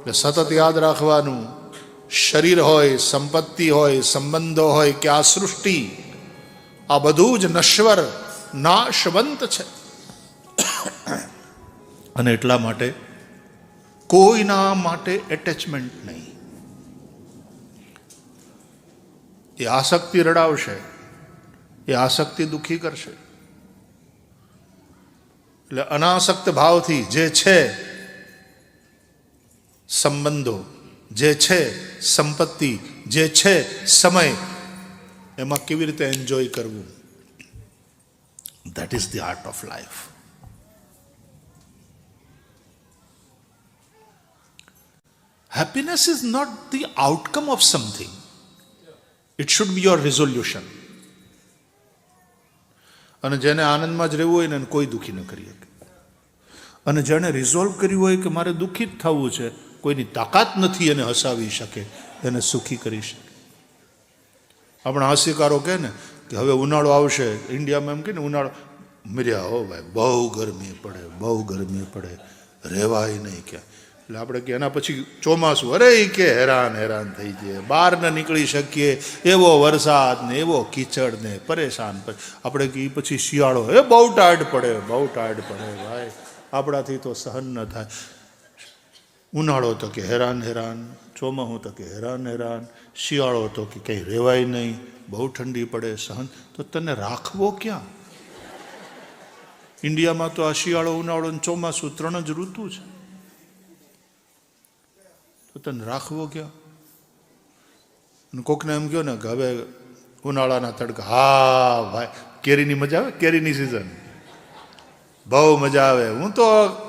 એટલે સતત યાદ રાખવાનું. શરીર હોય, સંપત્તિ હોય, સંબંધો હોય, કે આ સૃષ્ટિ, આ બધું જ નશ્વર, નાશવંત છે. અને એટલા માટે કોઈના માટે એટેચમેન્ટ નહીં. એ આસક્તિ રડાવશે, એ આસક્તિ દુઃખી કરશે. એટલે અનાસક્ત ભાવથી જે છે સંબંધો, જે છે સંપત્તિ, જે છે સમય, એમાં કેવી રીતે એન્જોય કરવું that is the art of life Happiness is not the outcome of something. It should be your resolution. અને જેને આનંદમાં જ રહેવું હોય ને કોઈ દુઃખી ન કરી શકે અને જેણે રિઝોલ્વ કર્યું હોય કે મારે દુઃખી જ થવું છે કોઈની તાકાત નથી એને હસાવી શકે, એને સુખી કરી શકે. આપણા હાસ્યકારો કહે ને કે હવે ઉનાળો આવશે, ઇન્ડિયામાં એમ કે ને, ઉનાળો મર્યા હો ભાઈ, બહુ ગરમી પડે, બહુ ગરમી પડે, રહેવાય નહીં ક્યાં. એટલે આપણે કે એના પછી ચોમાસું, અરે કે હેરાન હેરાન થઈ જઈએ. બહાર ન નીકળી શકીએ. એવો વરસાદ ને, એવો કીચડ ને, પરેશાન આપણે કે પછી શિયાળો, એ બહુ ટાઢ પડે, બહુ ટાઢ પડે ભાઈ. આપણાથી તો સહન ન થાય. ઉનાળો તો કે હેરાન હેરાન ચોમાસું તો કે હેરાન હેરાન, શિયાળો તો કે કંઈ રહેવાય નહીં, બહુ ઠંડી પડે, સહન. તો તને રાખવો ક્યાં? ઇન્ડિયામાં તો આ શિયાળો, ઉનાળો અને ચોમાસું ત્રણ જ ઋતુ છે. તો તને રાખવો ક્યાં? અને કોકને એમ કહો ને કે હવે ઉનાળાના તડકા, હા ભાઈ, કેરીની મજા આવે? કેરીની સિઝન બહુ મજા આવે. હું તો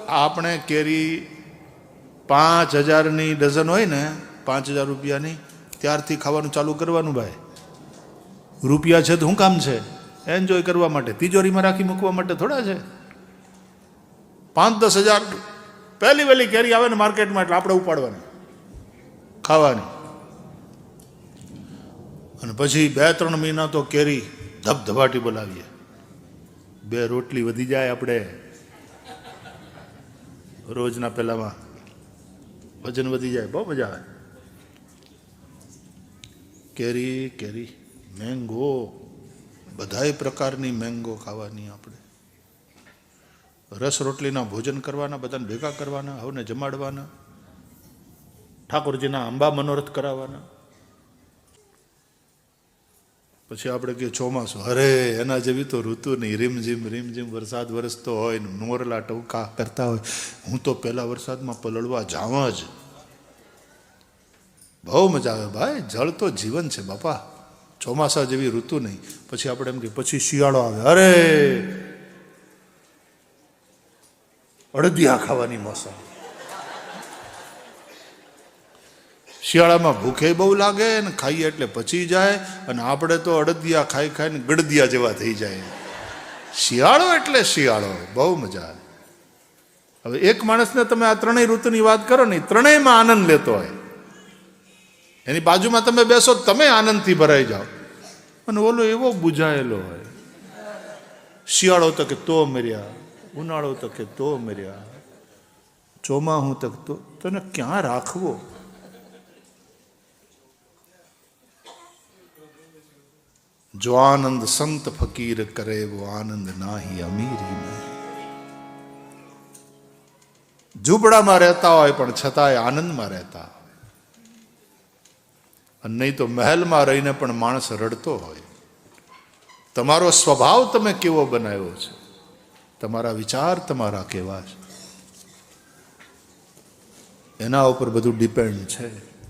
આપણે કેરી પાંચ હજારની ડઝન હોય ને, પાંચ હજાર રૂપિયાની, ત્યારથી ખાવાનું ચાલુ કરવાનું ભાઈ. રૂપિયા છે તો શું કામ છે? એન્જોય કરવા માટે. તિજોરીમાં રાખી મૂકવા માટે થોડા છે. પાંચ દસ હજાર પહેલી વહેલી કેરી આવે ને માર્કેટમાં એટલે આપણે ઉપાડવાની. ખાવાની. અને પછી બે ત્રણ મહિના તો કેરી ધબધબાટી બોલાવીએ. બે રોટલી વધી જાય આપણે. રોજના પહેલામાં વજન વધી જાય, બહુ મજા આવે. કેરી કેરી, મેંગો, બધાય પ્રકારની મેંગો ખાવાની આપણે. રસ રોટલીના ભોજન કરવાના, બધાને ભેગા કરવાના, હવને જમાડવાના, ઠાકોરજીના અંબા મનોરથ કરાવવાના. પછી આપણે કે ચોમાસું. અરે, એના જેવી તો ઋતુ નહીં. રીમઝીમ રીમઝીમ વરસાદ વરસતો હોય ને મોરલા ટવકા કરતા હોય. હું તો પહેલા વરસાદમાં પલળવા જાઉં જ. બહુ મજા આવે ભાઈ. જળ તો જીવન છે બાપા. ચોમાસા જેવી ઋતુ નહીં. પછી આપણે એમ કે પછી શિયાળો આવે. અરે! અડદિયા ખાવાની મોસમ. શિયાળામાં ભૂખે બહુ લાગે ને ખાઈએ એટલે પચી જાય અને આપણે તો અડદિયા ખાઈ ખાઈને ગડદિયા જેવા થઈ જાય. શિયાળો એટલે શિયાળો, બહુ મજા આવે. હવે એક માણસને તમે આ ત્રણેય ઋતુની વાત કરો ને ત્રણેયમાં આનંદ લેતો હોય. એની બાજુમાં તમે બેસો તમે આનંદથી ભરાઈ જાઓ. અને ઓલો એવો બુઝાયેલો હોય. શિયાળો તો કે તો મર્યા, ઉનાળો તો કે તો મર્યા. ચોમાહું તક તો, તને ક્યાં રાખવો? જો આનંદ સંત ફકીર કરે, એવો આનંદ નાહી અમીરી ઝૂંપડામાં રહેતા હોય, પણ છતાંય આનંદમાં રહેતા અને નહીં તો મહેલમાં રહીને પણ માણસ રડતો હોય. તમારો સ્વભાવ તમે કેવો બનાવ્યો છે? તમારા વિચાર તમારા કેવા છે? એના ઉપર બધું ડિપેન્ડ છે.